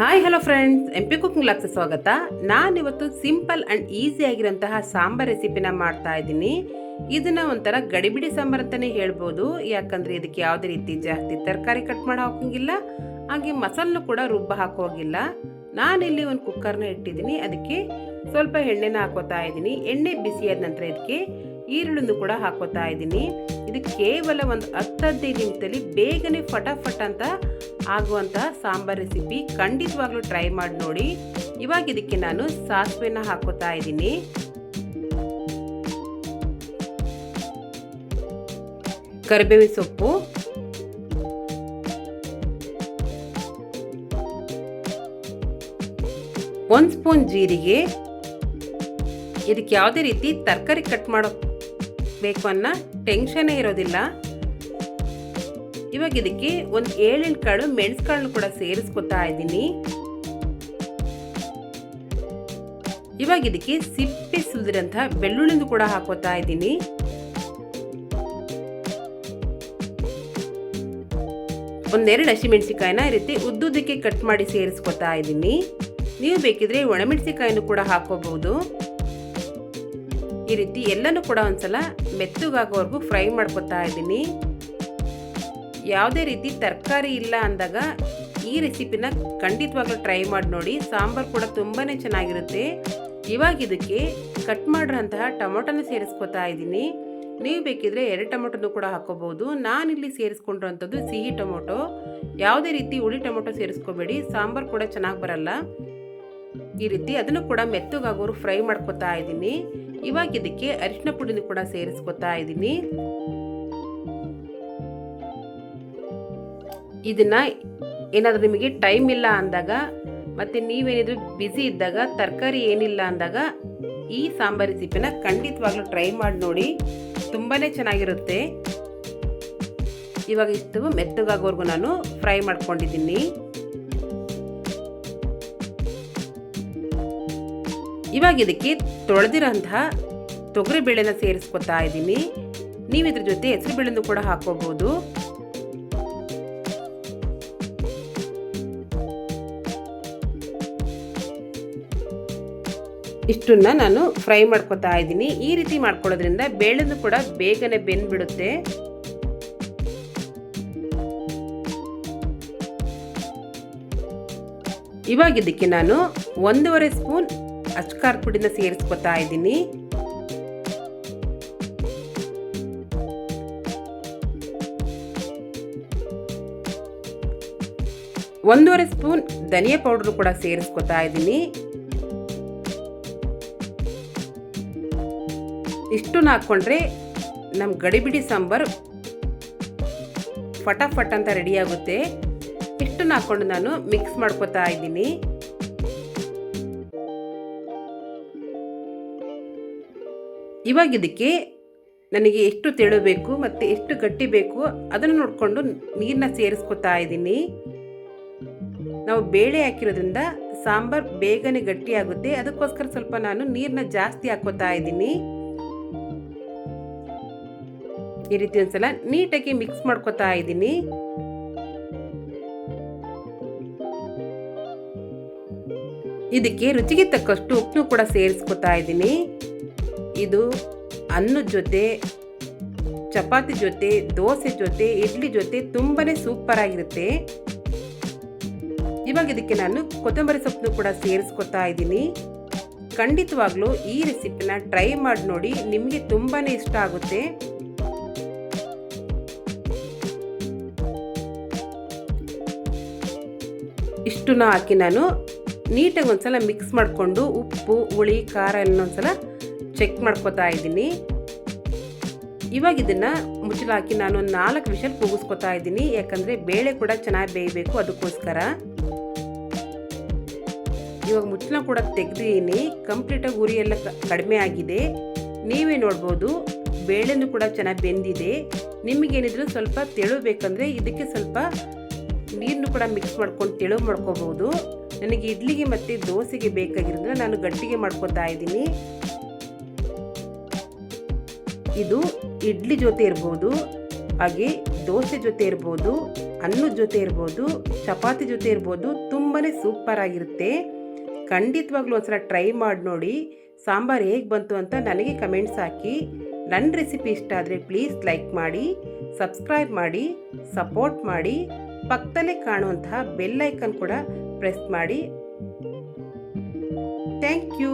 Hi hello friends M P cooking LOX ಸ್ವಾಗತ. ನಾನಿವತ್ತು simple and easy ಆಗಿರೋಂತಹ ಸಾಂಬಾರ್ ರೆಸಿಪಿನ ಮಾಡ್ತಾ ಇದ್ದೀನಿ. ಇದನ್ನ ಒಂಥರ ಗಡಿಬಿಡಿ ಸಾಂಬಾರ್ ಅಂತಾನೆ ಹೇಳ್ಬೋದು. ಯಾಕಂದ್ರೆ ಇದಕ್ಕೆ ಯಾವುದೇ ರೀತಿ ಜಾಸ್ತಿ ತರಕಾರಿ ಕಟ್ ಮಾಡಿ ಹಾಕೋಂಗಿಲ್ಲ. ಹಾಗೆ ಮಸಾಲನ್ನು ಕೂಡ ರುಬ್ಬ ಹಾಕೋಗಿಲ್ಲ ನಾನಿಲ್ಲಿ ಒಂದು ಕುಕ್ಕರ್ನ ಇಟ್ಟಿದ್ದೀನಿ. ಅದಕ್ಕೆ ಸ್ವಲ್ಪ ಎಣ್ಣೆನ ಹಾಕೋತಾ ಇದ್ದೀನಿ. ಎಣ್ಣೆ ಬಿಸಿಯಾದ ನಂತರ ಇದಕ್ಕೆ ಈರುಳ್ಳಿನೂ ಕೂಡ ಹಾಕೋತಾ ಇದ್ದೀನಿ. ಇದು ಕೇವಲ ಒಂದು ಹತ್ತು ಹದಿನೈದು ನಿಮಿಷದಲ್ಲಿ ಬೇಗನೆ ಫಟಾಫಟ್ ಅಂತ ಆಗುವಂತಹ ಸಾಂಬಾರ್ ರೆಸಿಪಿ ಖಂಡಿತವಾಗ್ಲೂ ಟ್ರೈ ಮಾಡಿ ನೋಡಿ. ಇವಾಗ ಇದಕ್ಕೆ ನಾನು ಸಾಸಿವೆನ ಹಾಕೋತಾ ಇದ್ದೀನಿ. ಕರಿಬೇವಿನ ಸೊಪ್ಪು. ಒಂದು ಸ್ಪೂನ್ ಜೀರಿಗೆ. ಇದಕ್ಕೆ ಯಾವುದೇ ರೀತಿ ತರಕಾರಿ ಕಟ್ ಮಾಡೋ ಬೇಕು ಅನ್ನೋ ಟೆನ್ಷನೇ ಇರೋದಿಲ್ಲ. ಇವಾಗ ಇದಕ್ಕೆ ಒಂದು ಏಳೆಂಟು ಕಾಳು ಮೆಣಸು ಕಾಳನ್ನು ಕೂಡ ಸೇರಿಸ್ಕೊತಾ ಇದ್ದೀನಿ. ಇವಾಗ ಇದಕ್ಕೆ ಸಿಪ್ಪೆ ಸುಲಿದಿರೋಂಥ ಬೆಳ್ಳುಳ್ಳಿಂದು ಕೂಡ ಹಾಕೋತಾ ಇದ್ದೀನಿ. ಒಂದೆರಡು ಹಸಿಮೆಣಸಿಕಾಯಿನ ಈ ರೀತಿ ಉದ್ದುದಕ್ಕೆ ಕಟ್ ಮಾಡಿ ಸೇರಿಸ್ಕೊತಾ ಇದ್ದೀನಿ. ನೀವು ಬೇಕಿದ್ರೆ ಒಣಮೆಣಸಿಕಾಯಿನೂ ಕೂಡ ಹಾಕೋಬಹುದು. ಈ ರೀತಿ ಎಲ್ಲನೂ ಕೂಡ ಒಂದ್ಸಲ ಮೆತ್ತಗಾಗೋವರೆಗೂ ಫ್ರೈ ಮಾಡ್ಕೊತಾ ಇದ್ದೀನಿ. ಯಾವುದೇ ರೀತಿ ತರಕಾರಿ ಇಲ್ಲ ಅಂದಾಗ ಈ ರೆಸಿಪಿನ ಖಂಡಿತವಾಗ್ಲೂ ಟ್ರೈ ಮಾಡಿ ನೋಡಿ. ಸಾಂಬಾರು ಕೂಡ ತುಂಬಾ ಚೆನ್ನಾಗಿರುತ್ತೆ. ಇವಾಗ ಇದಕ್ಕೆ ಕಟ್ ಮಾಡಿರೋಂತಹ ಟೊಮೊಟೊನ ಸೇರಿಸ್ಕೊತಾ ಇದ್ದೀನಿ. ನೀವು ಬೇಕಿದ್ರೆ ಎರಡು ಟೊಮೊಟೊನು ಕೂಡ ಹಾಕೋಬಹುದು. ನಾನಿಲ್ಲಿ ಸೇರಿಸ್ಕೊಂಡಿರೋಂಥದ್ದು ಸಿಹಿ ಟೊಮೊಟೊ. ಯಾವುದೇ ರೀತಿ ಹುಳಿ ಟೊಮೊಟೊ ಸೇರಿಸ್ಕೋಬೇಡಿ. ಸಾಂಬಾರು ಕೂಡ ಚೆನ್ನಾಗಿ ಬರಲ್ಲ. ಈ ರೀತಿ ಅದನ್ನು ಕೂಡ ಮೆತ್ತಗಾಗೋರು ಫ್ರೈ ಮಾಡ್ಕೊತಾ ಇದ್ದೀನಿ. ಇವಾಗ ಇದಕ್ಕೆ ಅರಿಶಿನ ಪುಡಿನ ಕೂಡ ಸೇರಿಸ್ಕೊತಾ ಇದ್ದೀನಿ. ಇದನ್ನ ಏನಾದರೂ ನಿಮಗೆ ಟೈಮ್ ಇಲ್ಲ ಅಂದಾಗ ಮತ್ತು ನೀವೇನಿದ್ರು ಬ್ಯುಸಿ ಇದ್ದಾಗ, ತರಕಾರಿ ಏನಿಲ್ಲ ಅಂದಾಗ ಈ ಸಾಂಬಾರ್ ರೆಸಿಪಿನ ಖಂಡಿತವಾಗ್ಲೂ ಟ್ರೈ ಮಾಡಿ ನೋಡಿ ತುಂಬಾ ಚೆನ್ನಾಗಿರುತ್ತೆ. ಇವಾಗ ಇಷ್ಟು ಮೆತ್ತಗಾಗೋವರೆಗೂ ನಾನು ಫ್ರೈ ಮಾಡ್ಕೊಂಡಿದ್ದೀನಿ. ಇವಾಗ ಇದಕ್ಕೆ ತೊಳೆದಿರೋಂತಹ ತೊಗರಿ ಬೇಳೆನ ಸೇರಿಸ್ಕೊತಾ ಇದ್ದೀನಿ. ನೀವು ಇದ್ರ ಜೊತೆ ಹೆಸರು ಬೇಳೆನೂ ಕೂಡ ಹಾಕೋಬಹುದು ಇಷ್ಟನ್ನ ನಾನು ಫ್ರೈ ಮಾಡ್ಕೊತಾ ಇದ್ದೀನಿ. ಈ ರೀತಿ ಮಾಡ್ಕೊಳ್ಳೋದ್ರಿಂದ ಬೇಳೆನೂ ಕೂಡ ಬೇಗನೆ ಬೆಂದ್ಬಿಡುತ್ತೆ. ಇವಾಗ ಇದಕ್ಕೆ ನಾನು ಒಂದೂವರೆ ಸ್ಪೂನ್ ಅಚ್ಕಾರ್ ಪುಡಿನ ಸೇರಿಸ್ಕೊತಾ ಇದ್ದೀನಿ. ಒಂದೂವರೆ ಸ್ಪೂನ್ ಧನಿಯಾ ಪೌಡರ್ ಕೂಡ ಸೇರಿಸ್ಕೊತಾ ಇದ್ದೀನಿ. ಇಷ್ಟು ಹಾಕ್ಕೊಂಡ್ರೆ ನಮ್ಮ ಗಡಿಬಿಡಿ ಸಾಂಬಾರು ಫಟಾಫಟ್ ಅಂತ ರೆಡಿಯಾಗುತ್ತೆ ಇಷ್ಟನ್ನ ಹಾಕ್ಕೊಂಡು ನಾನು ಮಿಕ್ಸ್ ಮಾಡ್ಕೊತಾ ಇದ್ದೀನಿ. ಇವಾಗ ಇದಕ್ಕೆ ನನಗೆ ಎಷ್ಟು ತೆಳು ಬೇಕು ಮತ್ತು ಎಷ್ಟು ಗಟ್ಟಿ ಬೇಕು ಅದನ್ನು ನೋಡಿಕೊಂಡು ನೀರನ್ನ ಸೇರಿಸ್ಕೊತಾ ಇದ್ದೀನಿ. ನಾವು ಬೇಳೆ ಹಾಕಿರೋದ್ರಿಂದ ಸಾಂಬಾರ್ ಬೇಗನೆ ಗಟ್ಟಿ ಆಗುತ್ತೆ ಅದಕ್ಕೋಸ್ಕರ ಸ್ವಲ್ಪ ನಾನು ನೀರನ್ನ ಜಾಸ್ತಿ ಹಾಕೋತಾ ಇದ್ದೀನಿ. ಈ ರೀತಿ ಒಂದ್ಸಲ ನೀಟಾಗಿ ಮಿಕ್ಸ್ ಮಾಡ್ಕೊತಾ ಇದ್ದೀನಿ. ಇದಕ್ಕೆ ರುಚಿಗೆ ತಕ್ಕಷ್ಟು ಉಪ್ಪು ಕೂಡ ಸೇರಿಸ್ಕೊತಾ ಇದ್ದೀನಿ. ಇದು ಅನ್ನದ ಜೊತೆ, ಚಪಾತಿ ಜೊತೆ, ದೋಸೆ ಜೊತೆ, ಇಡ್ಲಿ ಜೊತೆ ತುಂಬಾ ಸೂಪರ್ ಆಗಿರುತ್ತೆ. ಇವಾಗ ಇದಕ್ಕೆ ನಾನು ಕೊತ್ತಂಬರಿ ಸೊಪ್ಪನ್ನು ಕೂಡ ಸೇರಿಸ್ಕೊತಾ ಇದ್ದೀನಿ. ಖಂಡಿತವಾಗ್ಲೂ ಈ ರೆಸಿಪಿನ ಟ್ರೈ ಮಾಡಿ ನೋಡಿ, ನಿಮಗೆ ತುಂಬಾ ಇಷ್ಟ ಆಗುತ್ತೆ. ಇಷ್ಟನ್ನ ಹಾಕಿ ನಾನು ನೀಟಾಗಿ ಒಂದ್ಸಲ ಮಿಕ್ಸ್ ಮಾಡಿಕೊಂಡು ಉಪ್ಪು, ಹುಳಿ, ಖಾರ ಎಲ್ಲ ಒಂದ್ಸಲ ಚೆಕ್ ಮಾಡ್ಕೊತಾ ಇದ್ದೀನಿ. ಇವಾಗ ಇದನ್ನು ಮುಚ್ಚಲಾಕಿ ನಾನು ನಾಲ್ಕು ವಿಷಲ್ ಕೂಗಿಸ್ಕೊತಾ ಇದ್ದೀನಿ. ಯಾಕಂದರೆ ಬೇಳೆ ಕೂಡ ಚೆನ್ನಾಗಿ ಬೇಯಬೇಕು ಅದಕ್ಕೋಸ್ಕರ. ಇವಾಗ ಮುಚ್ಚಲ ಕೂಡ ತೆಗೆದಿದ್ದೀನಿ. ಕಂಪ್ಲೀಟಾಗಿ ಉರಿ ಎಲ್ಲ ಕಡಿಮೆ ಆಗಿದೆ. ನೀವೇ ನೋಡ್ಬೋದು, ಬೇಳೆನೂ ಕೂಡ ಚೆನ್ನಾಗಿ ಬೆಂದಿದೆ. ನಿಮಗೇನಿದ್ರು ಸ್ವಲ್ಪ ತೆಳು ಬೇಕಂದರೆ ಇದಕ್ಕೆ ಸ್ವಲ್ಪ ನೀರನ್ನು ಕೂಡ ಮಿಕ್ಸ್ ಮಾಡ್ಕೊಂಡು ತೆಳು ಮಾಡ್ಕೋಬೋದು. ನನಗೆ ಇಡ್ಲಿಗೆ ಮತ್ತು ದೋಸೆಗೆ ಬೇಕಾಗಿರೋದನ್ನ ನಾನು ಗಟ್ಟಿಗೆ ಮಾಡ್ಕೊತಾ ಇದ್ದೀನಿ. ಇದು ಇಡ್ಲಿ ಜೊತೆ ಇರ್ಬೋದು, ಹಾಗೆ ದೋಸೆ ಜೊತೆ ಇರ್ಬೋದು ಅನ್ನದ ಜೊತೆ ಇರ್ಬೋದು, ಚಪಾತಿ ಜೊತೆ ಇರ್ಬೋದು ತುಂಬಾ ಸೂಪರ್ ಆಗಿರುತ್ತೆ. ಖಂಡಿತವಾಗ್ಲೂ ಒಂದ್ಸಲ ಟ್ರೈ ಮಾಡಿ ನೋಡಿ, ಸಾಂಬಾರು ಹೇಗೆ ಬಂತು ಅಂತ ನನಗೆ ಕಮೆಂಟ್ಸ್ ಹಾಕಿ. ನನ್ನ ರೆಸಿಪಿ ಇಷ್ಟ ಆದರೆ ಪ್ಲೀಸ್ ಲೈಕ್ ಮಾಡಿ ಸಬ್ಸ್ಕ್ರೈಬ್ ಮಾಡಿ ಸಪೋರ್ಟ್ ಮಾಡಿ, ಪಕ್ಕದಲ್ಲೇ ಕಾಣುವಂತಹ ಬೆಲ್ ಐಕನ್ ಕೂಡ ಪ್ರೆಸ್ ಮಾಡಿ. Thank you